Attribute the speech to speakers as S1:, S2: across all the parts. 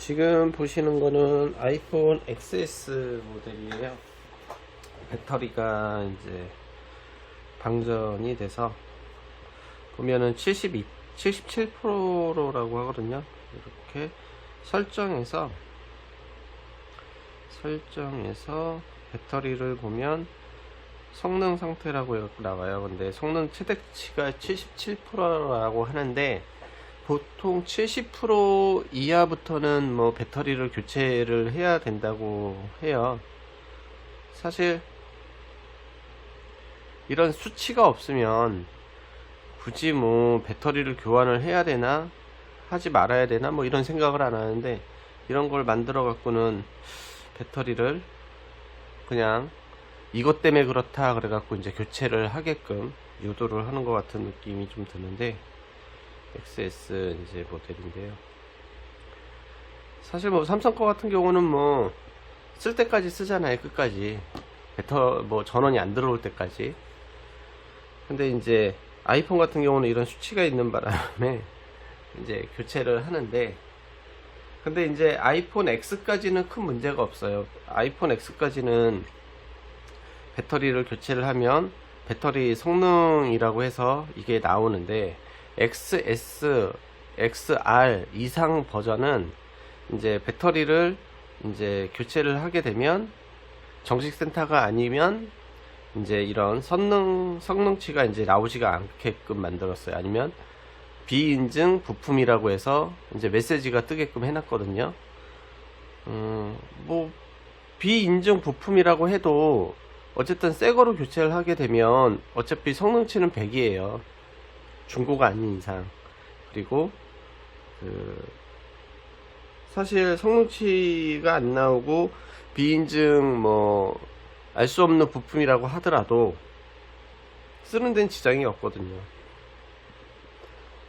S1: 지금 보시는 거는 아이폰 XS 모델이에요. 배터리가 이제 방전이 돼서 보면은 72, 77%라고 하거든요. 이렇게 설정해서 설정해서 배터리를 보면 성능 상태라고 나와요. 근데 성능 최대치가 77%라고 하는데 보통 70% 이하부터는 뭐 배터리를 교체를 해야 된다고 해요. 사실 이런 수치가 없으면 굳이 뭐 배터리를 교환을 해야 되나 하지 말아야 되나 뭐 이런 생각을 안 하는데 이런 걸 만들어 갖고는 배터리를 그냥 이것 때문에 그렇다 그래 갖고 이제 교체를 하게끔 유도를 하는 것 같은 느낌이 좀 드는데 XS 이제 모델인데요. 사실 뭐 삼성 거 같은 경우는 뭐 쓸 때까지 쓰잖아요 끝까지. 배터 뭐 전원이 안 들어올 때까지. 근데 이제 아이폰 같은 경우는 이런 수치가 있는 바람에 이제 교체를 하는데 근데 이제 아이폰 X까지는 큰 문제가 없어요. 아이폰 X까지는 배터리를 교체를 하면 배터리 성능이라고 해서 이게 나오는데 XS, XR 이상 버전은 이제 배터리를 이제 교체를 하게 되면 정식 센터가 아니면 이제 이런 성능 성능치가 이제 나오지가 않게끔 만들었어요. 아니면 비인증 부품이라고 해서 이제 메시지가 뜨게끔 해놨거든요. 음, 뭐 비인증 부품이라고 해도 어쨌든 새 거로 교체를 하게 되면 어차피 성능치는 100이에요. 중고가 아닌 이상. 그리고 그 사실 성능치가 안 나오고 비인증 뭐 알 수 없는 부품이라고 하더라도 쓰는 데는 지장이 없거든요.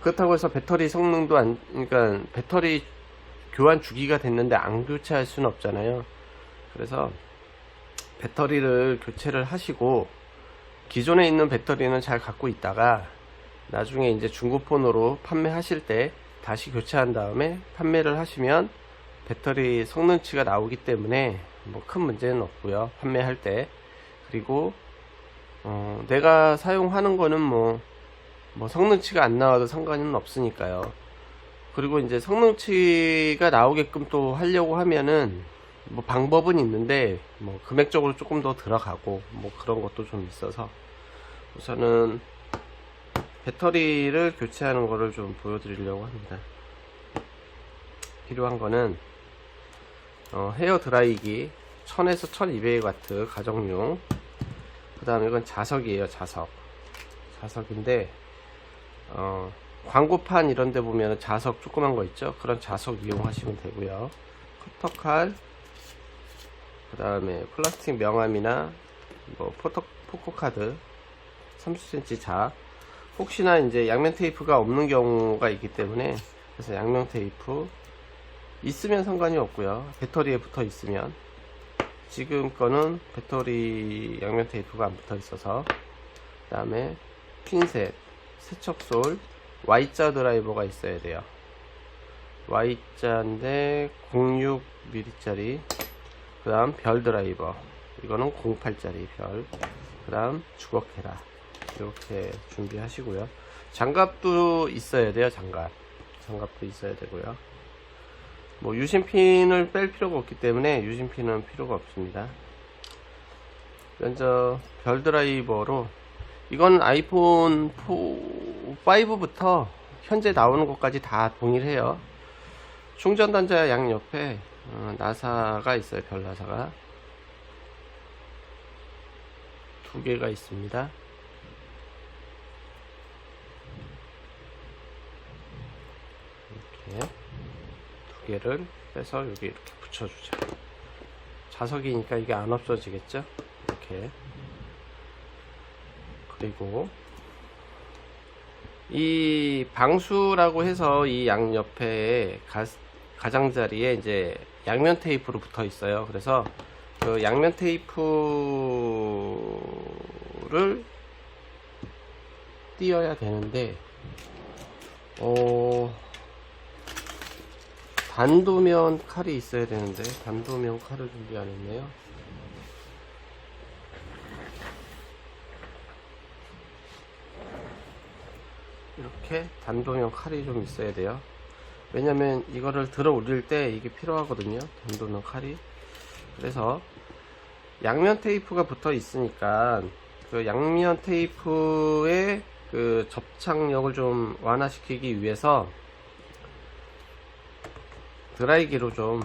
S1: 그렇다고 해서 배터리 성능도 안 그러니까 배터리 교환 주기가 됐는데 안 교체할 수는 없잖아요. 그래서 배터리를 교체를 하시고 기존에 있는 배터리는 잘 갖고 있다가 나중에 이제 중고폰으로 판매하실 때 다시 교체한 다음에 판매를 하시면 배터리 성능치가 나오기 때문에 뭐 큰 문제는 없고요. 판매할 때. 그리고 어, 내가 사용하는 거는 뭐, 뭐 성능치가 안 나와도 상관은 없으니까요. 그리고 이제 성능치가 나오게끔 또 하려고 하면은 뭐 방법은 있는데 뭐 금액적으로 조금 더 들어가고 뭐 그런 것도 좀 있어서 우선은 배터리를 교체하는 거를 좀 보여드리려고 합니다. 필요한 거는 어, 헤어 드라이기 1000에서 1200W 가정용. 그 다음에 이건 자석이에요 자석. 자석인데 어, 광고판 이런 데 보면 자석 조그만 거 있죠? 그런 자석 이용하시면 되고요. 커터칼 그 다음에 플라스틱 명암이나 뭐 포토, 포코카드 30cm 자 혹시나 이제 양면 테이프가 없는 경우가 있기 때문에 그래서 양면 테이프 있으면 상관이 없고요. 배터리에 붙어 있으면. 지금 거는 배터리 양면 테이프가 안 붙어 있어서. 그 다음에 핀셋 세척솔 Y자 드라이버가 있어야 돼요. Y자인데 06mm 짜리. 그 다음 별 드라이버. 이거는 08짜리 별 그 다음 주걱 헤라 이렇게 준비하시고요. 장갑도 있어야 돼요 장갑. 장갑도 있어야 되고요. 뭐 유심핀을 뺄 필요가 없기 때문에 유심핀은 필요가 없습니다. 먼저 별 드라이버로 이건 아이폰 4, 5부터 현재 나오는 것까지 다 동일해요. 충전 단자 양 옆에 어, 나사가 있어요 별 나사가. 두 개가 있습니다 이렇게 두 개를 빼서 여기 이렇게 붙여주자. 자석이니까 이게 안 없어지겠죠? 이렇게. 그리고 이 방수라고 해서 이 양 옆에 가, 가장자리에 이제 양면 테이프로 붙어 있어요. 그래서 그 양면 테이프를 띄어야 되는데 어 단도면 칼이 있어야 되는데 단도면 칼을 준비 안 했네요. 이렇게 단도면 칼이 좀 있어야 돼요. 왜냐면 이거를 들어 올릴 때 이게 필요하거든요. 단도면 칼이. 그래서 양면 테이프가 붙어 있으니까 그 양면 테이프의 그 접착력을 좀 완화시키기 위해서 드라이기로 좀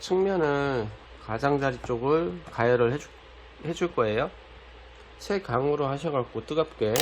S1: 측면을 가장자리 쪽을 가열을 해주, 해줄 거예요. 최강으로 하셔갖고 뜨겁게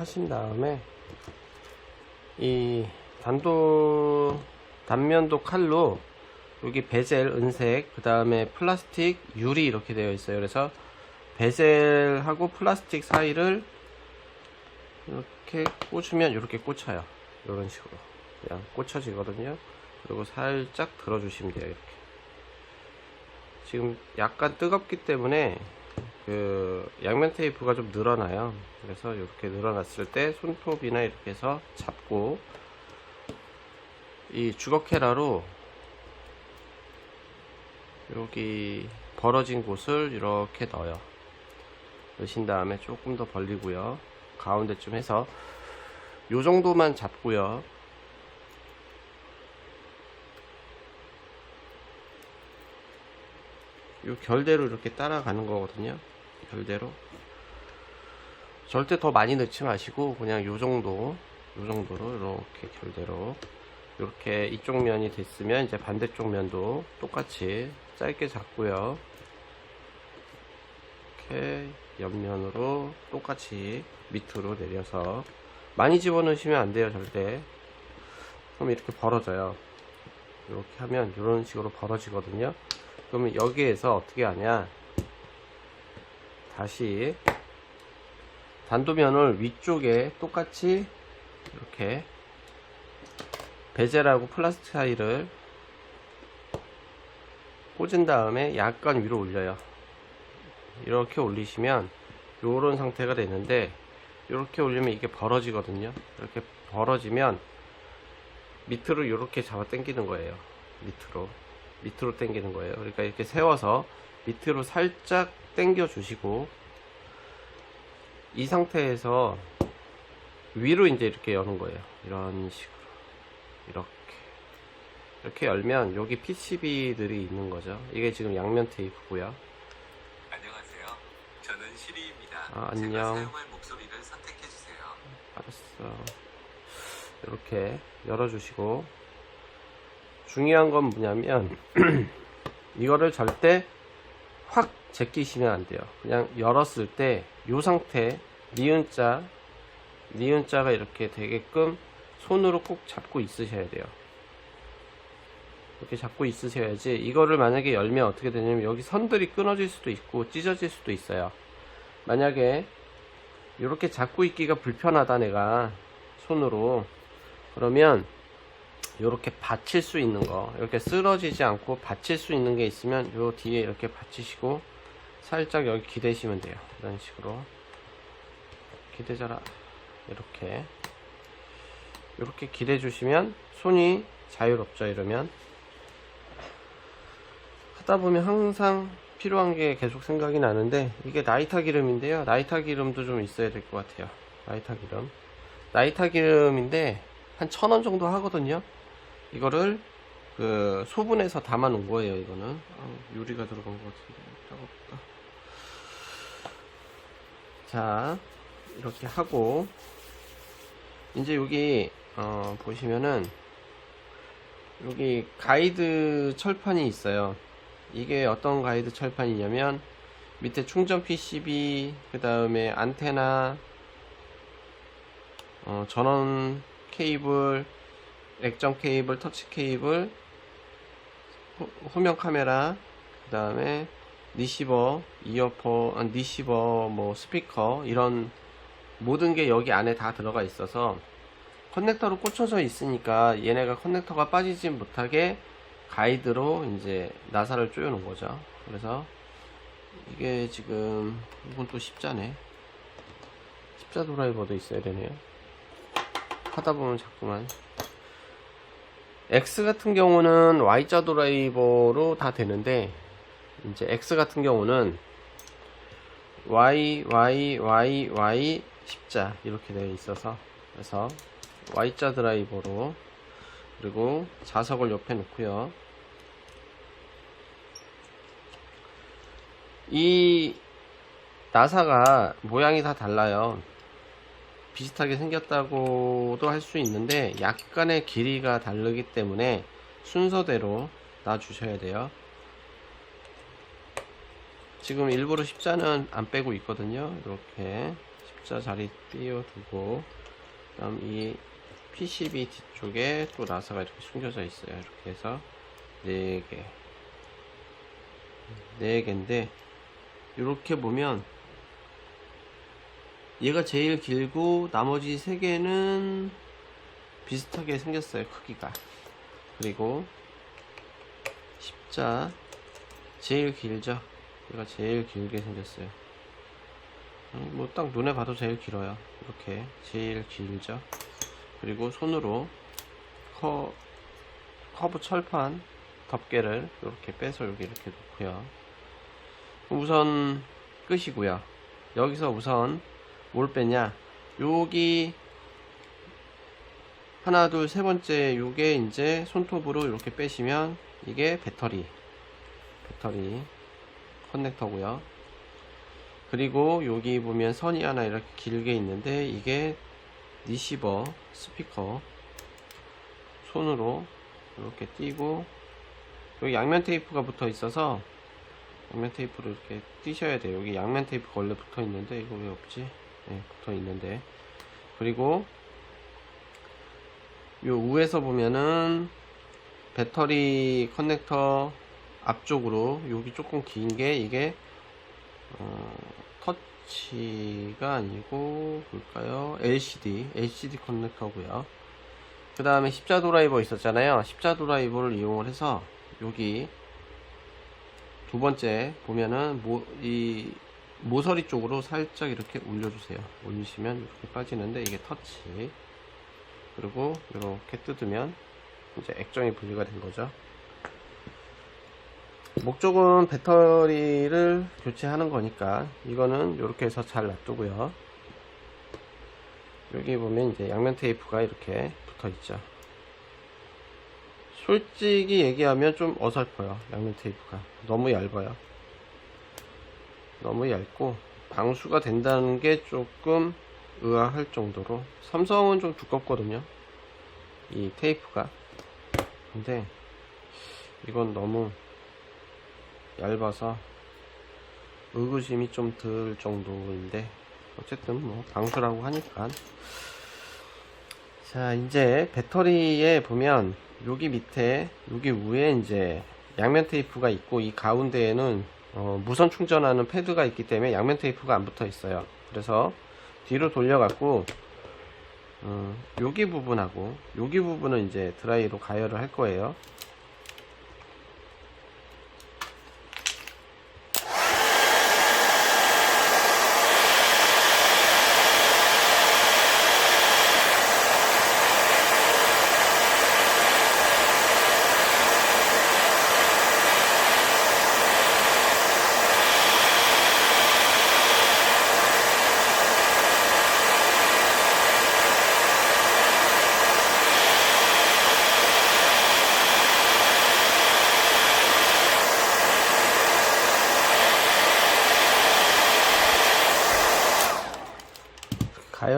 S1: 하신 다음에 이 단도 단면도 칼로 여기 베젤 은색 그 다음에 플라스틱 유리 이렇게 되어 있어요. 그래서 베젤하고 플라스틱 사이를 이렇게 꽂으면 이렇게 꽂혀요. 이런 식으로. 그냥 꽂혀지거든요. 그리고 살짝 들어주시면 돼요 이렇게. 지금 약간 뜨겁기 때문에 그 양면 테이프가 좀 늘어나요. 그래서 이렇게 늘어났을 때 손톱이나 이렇게 해서 잡고 이 주걱헤라로 여기 벌어진 곳을 이렇게 넣어요. 넣으신 다음에 조금 더 벌리고요. 가운데쯤 해서 요 정도만 잡고요. 요 결대로 이렇게 따라가는 거거든요. 결대로. 절대 더 많이 넣지 마시고 그냥 요 정도, 요 정도로 이렇게 결대로 이렇게 이쪽 면이 됐으면 이제 반대쪽 면도 똑같이 짧게 잡고요. 이렇게 옆면으로 똑같이 밑으로 내려서 많이 집어넣으시면 안 돼요, 절대. 그럼 이렇게 벌어져요. 이렇게 하면 이런 식으로 벌어지거든요. 그러면 여기에서 어떻게 하냐 다시 단도면을 위쪽에 똑같이 이렇게 베젤하고 플라스틱 사이를 꽂은 다음에 약간 위로 올려요. 이렇게 올리시면 이런 상태가 되는데 이렇게 올리면 이게 벌어지거든요. 이렇게 벌어지면 밑으로 이렇게 잡아 당기는 거예요. 밑으로. 밑으로 당기는 거예요. 그러니까 이렇게 세워서 밑으로 살짝 당겨 주시고 이 상태에서 위로 이제 이렇게 여는 거예요. 이런 식으로 이렇게 이렇게 열면 여기 PCB들이 있는 거죠. 이게 지금 양면 테이프고요.
S2: 안녕하세요. 저는 시리입니다.
S1: 아,
S2: 제가
S1: 안녕.
S2: 사용할 목소리를 선택해 주세요.
S1: 알았어. 이렇게 열어 주시고 중요한 건 뭐냐면 이거를 절대 확 제끼시면 안 돼요. 그냥 열었을 때 이 상태 니은자 니은자가 이렇게 되게끔 손으로 꼭 잡고 있으셔야 돼요. 이렇게 잡고 있으셔야지 이거를 만약에 열면 어떻게 되냐면 여기 선들이 끊어질 수도 있고 찢어질 수도 있어요. 만약에 이렇게 잡고 있기가 불편하다 내가 손으로 그러면 이렇게 받칠 수 있는 거 이렇게 쓰러지지 않고 받칠 수 있는 게 있으면 요 뒤에 이렇게 받치시고 살짝 여기 기대시면 돼요. 이런 식으로. 기대자라 이렇게. 이렇게 기대 주시면 손이 자유롭죠 이러면. 하다 보면 항상 필요한 게 계속 생각이 나는데 이게 나이타 기름인데요. 나이타 기름도 좀 있어야 될 것 같아요. 나이타 기름. 나이타 기름인데 한 천 원 정도 하거든요. 이거를 그 소분해서 담아 놓은 거예요 이거는. 아우, 유리가 들어간 것 같은데. 따갑다 자 이렇게 하고 이제 여기 어, 보시면은 여기 가이드 철판이 있어요. 이게 어떤 가이드 철판이냐면 밑에 충전 PCB 그 다음에 안테나 어, 전원 케이블 액정 케이블 터치 케이블 후, 후면 카메라 그 다음에 리시버 이어폰 아, 리시버 뭐 스피커 이런 모든 게 여기 안에 다 들어가 있어서 커넥터로 꽂혀져 있으니까 얘네가 커넥터가 빠지지 못하게 가이드로 이제 나사를 조여 놓은 거죠. 그래서 이게 지금 이건 또 십자네. 십자 드라이버도 있어야 되네요. 하다 보면 자꾸만. X 같은 경우는 Y자 드라이버로 다 되는데 이제 X 같은 경우는 Y Y Y Y 십자 이렇게 되어 있어서 그래서 Y자 드라이버로 그리고 자석을 옆에 놓고요. 이 나사가 모양이 다 달라요. 비슷하게 생겼다고도 할 수 있는데 약간의 길이가 다르기 때문에 순서대로 놔주셔야 돼요 지금 일부러 십자는 안 빼고 있거든요. 이렇게 십자 자리 띄워두고 그 다음 이 PCB 뒤쪽에 또 나사가 이렇게 숨겨져 있어요. 이렇게 해서 4개. 4개인데 이렇게 보면 얘가 제일 길고 나머지 세 개는 비슷하게 생겼어요 크기가. 그리고 십자 제일 길죠 얘가 제일 길게 생겼어요. 뭐 딱 눈에 봐도 제일 길어요. 이렇게 제일 길죠? 그리고 손으로 커, 커브 철판 덮개를 이렇게 빼서 여기 이렇게 놓고요. 우선 끝이고요. 여기서 우선 뭘 빼냐? 여기 하나 둘 세 번째 요게 이제 손톱으로 이렇게 빼시면 이게 배터리. 배터리 커넥터고요. 그리고 여기 보면 선이 하나 이렇게 길게 있는데 이게 리시버 스피커 손으로 이렇게 띄고 여기 양면 테이프가 붙어 있어서 양면 테이프로 이렇게 띄셔야 돼요. 여기 양면 테이프가 원래 붙어 있는데 이거 왜 없지? 네, 붙어 있는데. 그리고 요 위에서 보면은 배터리 커넥터 앞쪽으로 여기 조금 긴 게 이게 어, 터치가 아니고 볼까요 LCD LCD 커넥터고요 그 다음에 십자 드라이버 있었잖아요 십자 드라이버를 이용을 해서 여기 두 번째 보면은 모, 이 모서리 쪽으로 살짝 이렇게 올려주세요. 올리시면 이렇게 빠지는데 이게 터치. 그리고 이렇게 뜯으면 이제 액정이 분리가 된 거죠. 목적은 배터리를 교체하는 거니까 이거는 이렇게 해서 잘 놔두고요. 여기 보면 이제 양면 테이프가 이렇게 붙어 있죠. 솔직히 얘기하면 좀 어설퍼요. 양면 테이프가 너무 얇아요. 너무 얇고 방수가 된다는 게 조금 의아할 정도로 삼성은 좀 두껍거든요 이 테이프가 근데 이건 너무 얇아서 의구심이 좀 들 정도인데 어쨌든 뭐 방수라고 하니까 자 이제 배터리에 보면 여기 밑에 여기 위에 이제 양면 테이프가 있고 이 가운데에는 어, 무선 충전하는 패드가 있기 때문에 양면 테이프가 안 붙어 있어요. 그래서 뒤로 돌려갖고 어, 여기 부분하고 여기 부분은 이제 드라이로 가열을 할 거예요.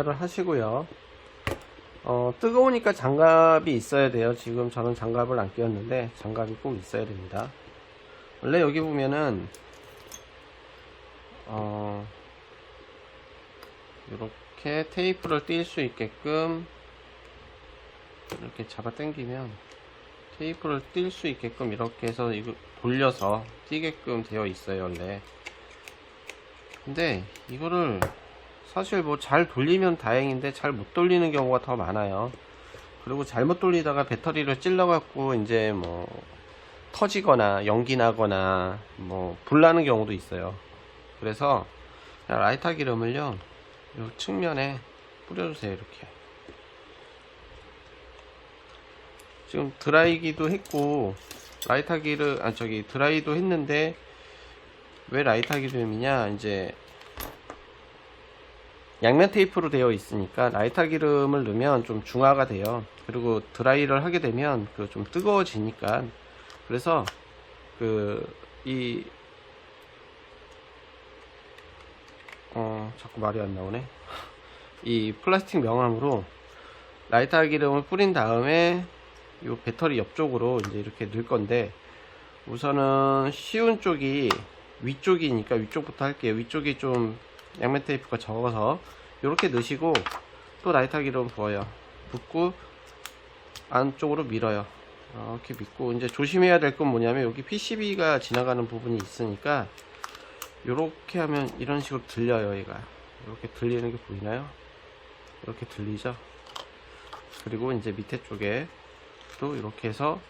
S1: 제어를 하시고요. 어, 뜨거우니까 장갑이 있어야 돼요. 지금 저는 장갑을 안 끼웠는데 장갑이 꼭 있어야 됩니다. 원래 여기 보면은 어, 이렇게 테이프를 띌수 있게끔 이렇게 잡아 당기면 테이프를 띌수 있게끔 이렇게 해서 이거 돌려서 띄게끔 되어 있어요 원래 근데 이거를 사실 뭐 잘 돌리면 다행인데 잘 못 돌리는 경우가 더 많아요. 그리고 잘못 돌리다가 배터리를 찔러 갖고 이제 뭐 터지거나 연기 나거나 뭐 불나는 경우도 있어요. 그래서 라이터 기름을요 이 측면에 뿌려주세요 이렇게. 지금 드라이기도 했고 라이터 기름 아 저기 드라이도 했는데 왜 라이터 기름이냐? 이제 양면 테이프로 되어 있으니까 라이터 기름을 넣으면 좀 중화가 돼요 그리고 드라이를 하게 되면 그 좀 뜨거워지니까 그래서 그이 어, 자꾸 말이 안 나오네. 이 플라스틱 명암으로 라이터 기름을 뿌린 다음에 이 배터리 옆쪽으로 이제 이렇게 넣을 건데 우선은 쉬운 쪽이 위쪽이니까 위쪽부터 할게요. 위쪽이 좀 양면 테이프가 적어서 이렇게 넣으시고 또 기름 부어요. 붓고 안쪽으로 밀어요. 이렇게 믿고 이제 조심해야 될 건 뭐냐면 여기 PCB가 지나가는 부분이 있으니까 이렇게 하면 이런 식으로 들려요 얘가 이렇게 들리는 게 보이나요? 이렇게 들리죠? 그리고 이제 밑에 쪽에 또 이렇게 해서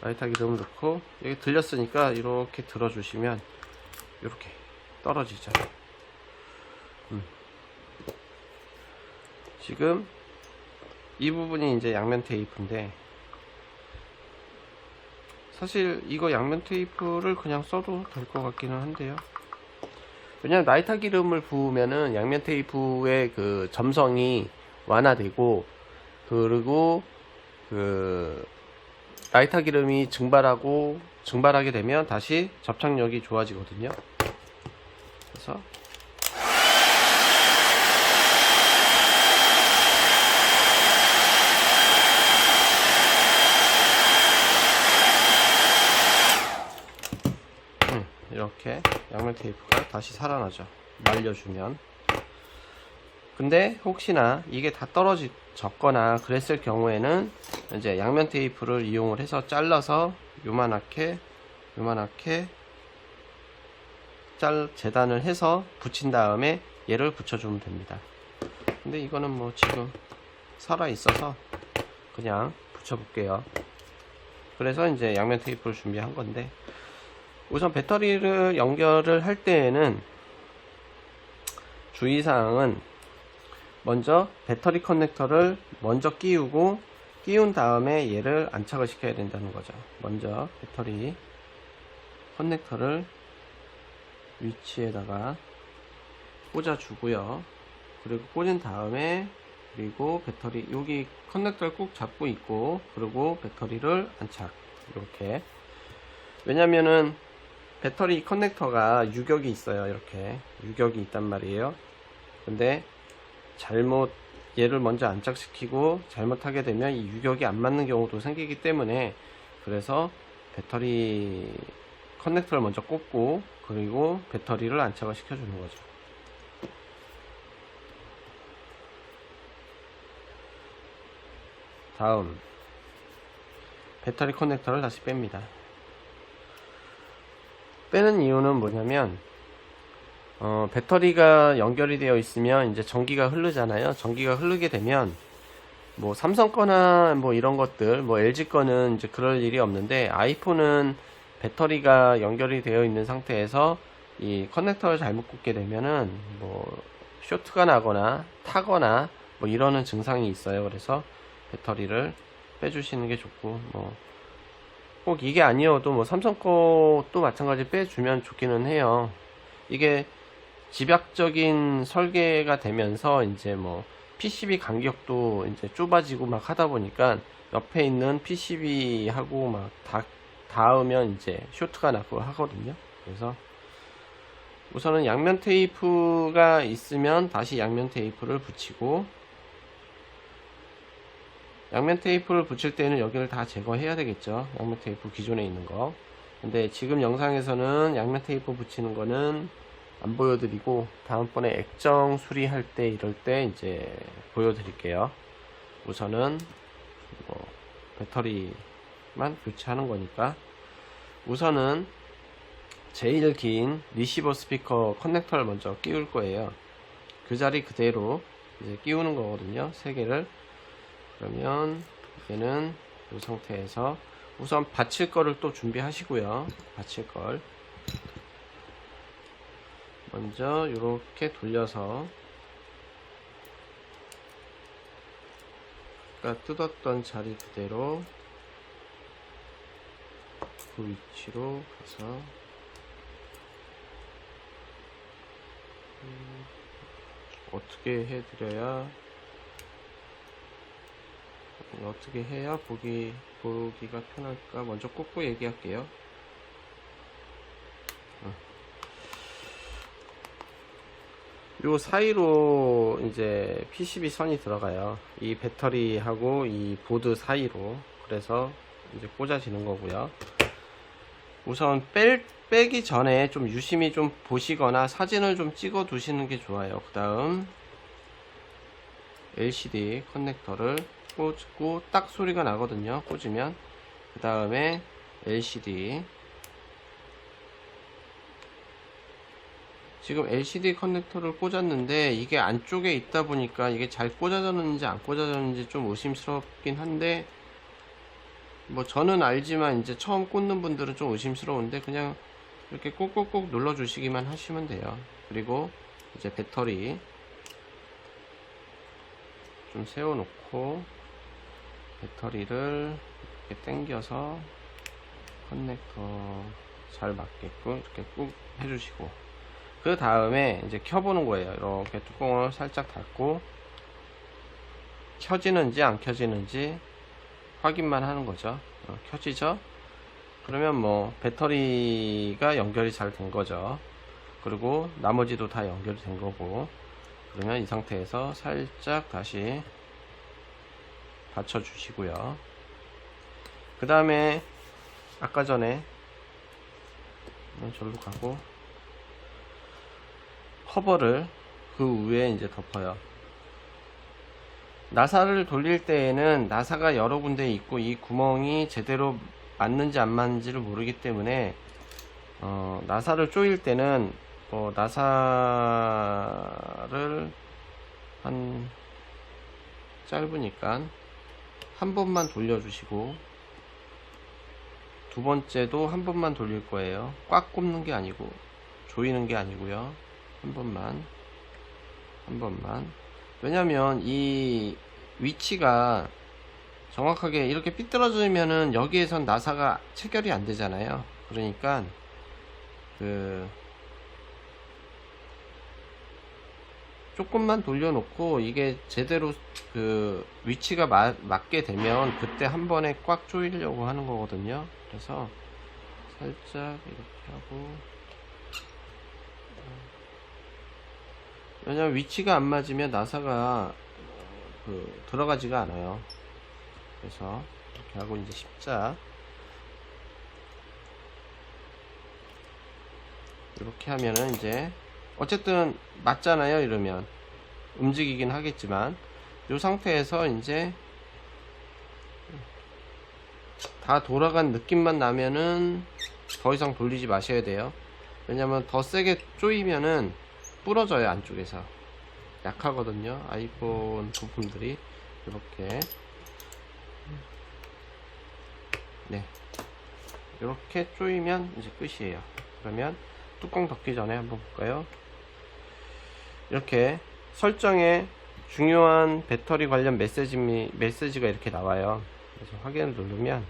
S1: 라이터 기름을 넣고 여기 들렸으니까 이렇게 들어주시면 이렇게 떨어지죠 음. 지금 이 부분이 이제 양면 테이프인데 사실 이거 양면 테이프를 그냥 써도 될 것 같기는 한데요. 왜냐면 라이터 기름을 부으면은 양면 테이프의 그 점성이 완화되고 그리고 그 라이터 기름이 증발하고 증발하게 되면 다시 접착력이 좋아지거든요. 그래서 음, 이렇게 양면 테이프가 다시 살아나죠. 말려주면. 근데 혹시나 이게 다 떨어졌거나 그랬을 경우에는 이제 양면 테이프를 이용을 해서 잘라서 요만하게 요만하게 짤 재단을 해서 붙인 다음에 얘를 붙여주면 됩니다. 근데 이거는 뭐 지금 살아 있어서 그냥 붙여볼게요. 그래서 이제 양면 테이프를 준비한 건데 우선 배터리를 연결을 할 때에는 주의사항은 먼저 배터리 커넥터를 먼저 끼우고 끼운 다음에 얘를 안착을 시켜야 된다는 거죠. 먼저 배터리 커넥터를 위치에다가 꽂아주고요. 그리고 꽂은 다음에 그리고 배터리 여기 커넥터를 꾹 잡고 있고 그리고 배터리를 안착. 이렇게. 왜냐면은 배터리 커넥터가 유격이 있어요 이렇게. 유격이 있단 말이에요. 근데 잘못 얘를 먼저 안착시키고 잘못하게 되면 이 유격이 안 맞는 경우도 생기기 때문에 그래서 배터리 커넥터를 먼저 꽂고 그리고 배터리를 안착을 시켜주는 거죠. 다음. 배터리 커넥터를 다시 뺍니다. 빼는 이유는 뭐냐면 어, 배터리가 연결이 되어 있으면 이제 전기가 흐르잖아요. 전기가 흐르게 되면 뭐 삼성 거나 뭐 이런 것들 뭐 LG 거는 이제 그럴 일이 없는데 아이폰은 배터리가 연결이 되어 있는 상태에서 이 커넥터를 잘못 꽂게 되면은 뭐 쇼트가 나거나 타거나 뭐 이러는 증상이 있어요. 그래서 배터리를 빼주시는 게 좋고 뭐 꼭 이게 아니어도 뭐 삼성 것도 마찬가지 빼주면 좋기는 해요. 이게 집약적인 설계가 되면서 이제 뭐 PCB 간격도 이제 좁아지고 막 하다 보니까 옆에 있는 PCB하고 막 다, 닿으면 이제 쇼트가 나고 하거든요. 그래서 우선은 양면 테이프가 있으면 다시 양면 테이프를 붙이고 양면 테이프를 붙일 때는 여기를 다 제거해야 되겠죠. 양면 테이프 기존에 있는 거. 근데 지금 영상에서는 양면 테이프 붙이는 거는 안 보여드리고 다음번에 액정 수리할 때 이럴 때 이제 보여드릴게요. 우선은 뭐 배터리 만 교체하는 거니까 우선은 제일 긴 리시버 스피커 커넥터를 먼저 끼울 거예요. 그 자리 그대로 이제 끼우는 거거든요. 세 개를. 그러면 얘는 이 상태에서 우선 받칠 거를 또 준비하시고요. 받칠 걸. 먼저 이렇게 돌려서 뜯었던 자리 그대로 그 위치로 가서 음, 어떻게 해드려야 어떻게 해야 보기 보기가 편할까 먼저 꽂고 얘기할게요. 어. 요 사이로 이제 PCB 선이 들어가요. 이 배터리하고 이 보드 사이로 그래서 이제 꽂아지는 거고요. 우선 뺄, 빼기 전에 좀 유심히 좀 보시거나 사진을 좀 찍어 두시는 게 좋아요. 그 다음 LCD 커넥터를 꽂고 딱 소리가 나거든요. 꽂으면 그 다음에 LCD 지금 LCD 커넥터를 꽂았는데 이게 안쪽에 있다 보니까 이게 잘 꽂아졌는지 안 꽂아졌는지 좀 의심스럽긴 한데 뭐 저는 알지만 이제 처음 꽂는 분들은 좀 의심스러운데 그냥 이렇게 꼭꼭꼭 눌러 주시기만 하시면 돼요. 그리고 이제 배터리 좀 세워 놓고 배터리를 이렇게 당겨서 커넥터 잘 맞게끔 이렇게 꾹 해주시고 그 다음에 이제 켜보는 거예요. 이렇게 뚜껑을 살짝 닫고 켜지는지 안 켜지는지 확인만 하는 거죠. 어, 켜지죠? 그러면 뭐 배터리가 연결이 잘 된 거죠. 그리고 나머지도 다 연결이 된 거고 그러면 이 상태에서 살짝 다시 받쳐 주시고요. 그 다음에 아까 전에 절로 가고 커버를 그 위에 이제 덮어요. 나사를 돌릴 때에는 나사가 여러 군데 있고 이 구멍이 제대로 맞는지 안 맞는지를 모르기 때문에 어, 나사를 조일 때는 뭐 나사를 한 짧으니까 한 번만 돌려주시고 두 번째도 한 번만 돌릴 거예요. 꽉 꼽는 게 아니고 조이는 게 아니고요. 한 번만 한 번만 왜냐면 이 위치가 정확하게 이렇게 삐뚤어지면은 여기에선 나사가 체결이 안 되잖아요. 그러니까 그 조금만 돌려놓고 이게 제대로 그 위치가 마- 맞게 되면 그때 한 번에 꽉 조이려고 하는 거거든요. 그래서 살짝 이렇게 하고 왜냐면 위치가 안 맞으면 나사가 그 들어가지가 않아요. 그래서 이렇게 하고 이제 십자 이렇게 하면은 이제 어쨌든 맞잖아요. 이러면 움직이긴 하겠지만 이 상태에서 이제 다 돌아간 느낌만 나면은 더 이상 돌리지 마셔야 돼요. 왜냐면 더 세게 조이면은 부러져요 안쪽에서. 약하거든요 아이폰 부품들이. 이렇게. 네. 이렇게 조이면 이제 끝이에요. 그러면 뚜껑 덮기 전에 한번 볼까요? 이렇게 설정에 중요한 배터리 관련 메시지, 메시지가 이렇게 나와요. 그래서 확인을 누르면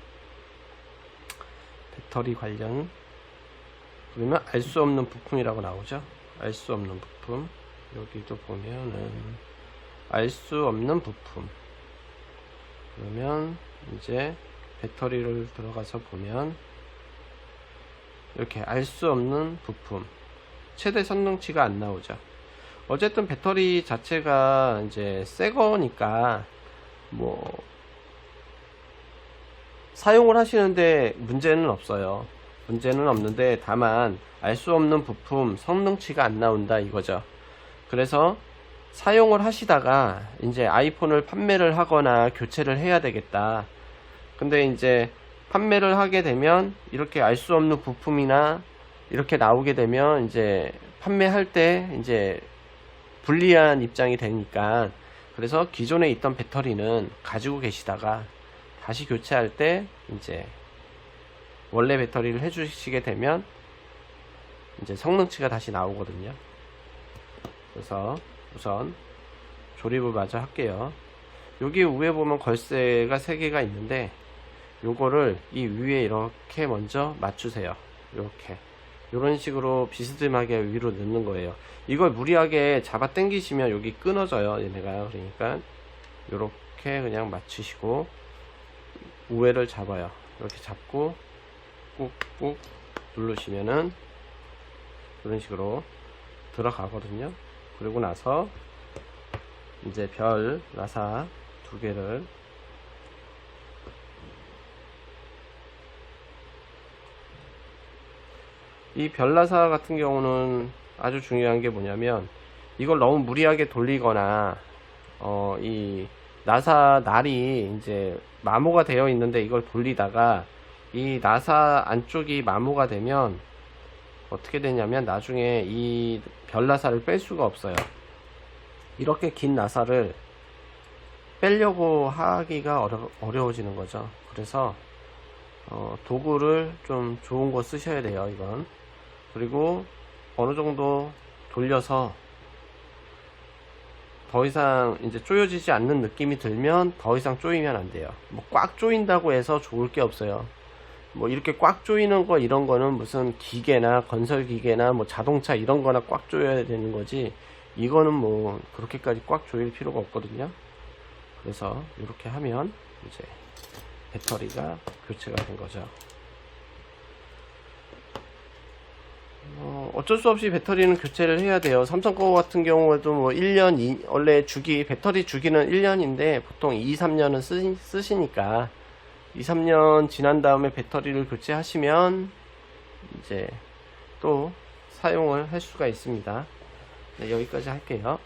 S1: 배터리 관련 그러면 알 수 없는 부품이라고 나오죠 알 수 없는 부품 여기도 보면은 알 수 없는 부품 그러면 이제 배터리를 들어가서 보면 이렇게 알 수 없는 부품 최대 성능치가 안 나오죠. 어쨌든 배터리 자체가 이제 새 거니까 뭐 사용을 하시는데 문제는 없어요. 문제는 없는데 다만 알 수 없는 부품 성능치가 안 나온다 이거죠. 그래서 사용을 하시다가 이제 아이폰을 판매를 하거나 교체를 해야 되겠다. 근데 이제 판매를 하게 되면 이렇게 알 수 없는 부품이나 이렇게 나오게 되면 이제 판매할 때 이제 불리한 입장이 되니까 그래서 기존에 있던 배터리는 가지고 계시다가 다시 교체할 때 이제 원래 배터리를 해주시게 되면 이제 성능치가 다시 나오거든요. 그래서 우선 조립을 마저 할게요. 여기 위에 보면 걸쇠가 3개가 있는데 요거를 이 위에 이렇게 먼저 맞추세요. 이렇게 이런 식으로 비스듬하게 위로 넣는 거예요. 이걸 무리하게 잡아 당기시면 여기 끊어져요. 얘네가 그러니까 이렇게 그냥 맞추시고 우회를 잡아요. 이렇게 잡고 꾹꾹 누르시면은 이런 식으로 들어가거든요. 그리고 나서 이제 별 나사 두 개를 이 별나사 같은 경우는 아주 중요한 게 뭐냐면 이걸 너무 무리하게 돌리거나 어 이 나사 날이 이제 마모가 되어 있는데 이걸 돌리다가 이 나사 안쪽이 마모가 되면 어떻게 되냐면 나중에 이 별나사를 뺄 수가 없어요. 이렇게 긴 나사를 빼려고 하기가 어려, 어려워지는 거죠. 그래서 어, 도구를 좀 좋은 거 쓰셔야 돼요. 이건 그리고 어느 정도 돌려서 더 이상 이제 조여지지 않는 느낌이 들면 더 이상 조이면 안 돼요. 뭐 꽉 조인다고 해서 좋을 게 없어요. 뭐 이렇게 꽉 조이는 거 이런 거는 무슨 기계나 건설 기계나 뭐 자동차 이런 거나 꽉 조여야 되는 거지 이거는 뭐 그렇게까지 꽉 조일 필요가 없거든요. 그래서 이렇게 하면 이제 배터리가 교체가 된 거죠. 어, 어쩔 수 없이 배터리는 교체를 해야 돼요. 삼성 거 같은 경우에도 뭐 1년, 이- 원래 주기, 배터리 주기는 1년인데 보통 2, 3년은 쓰, 쓰시니까 2, 3년 지난 다음에 배터리를 교체하시면 이제 또 사용을 할 수가 있습니다. 네, 여기까지 할게요.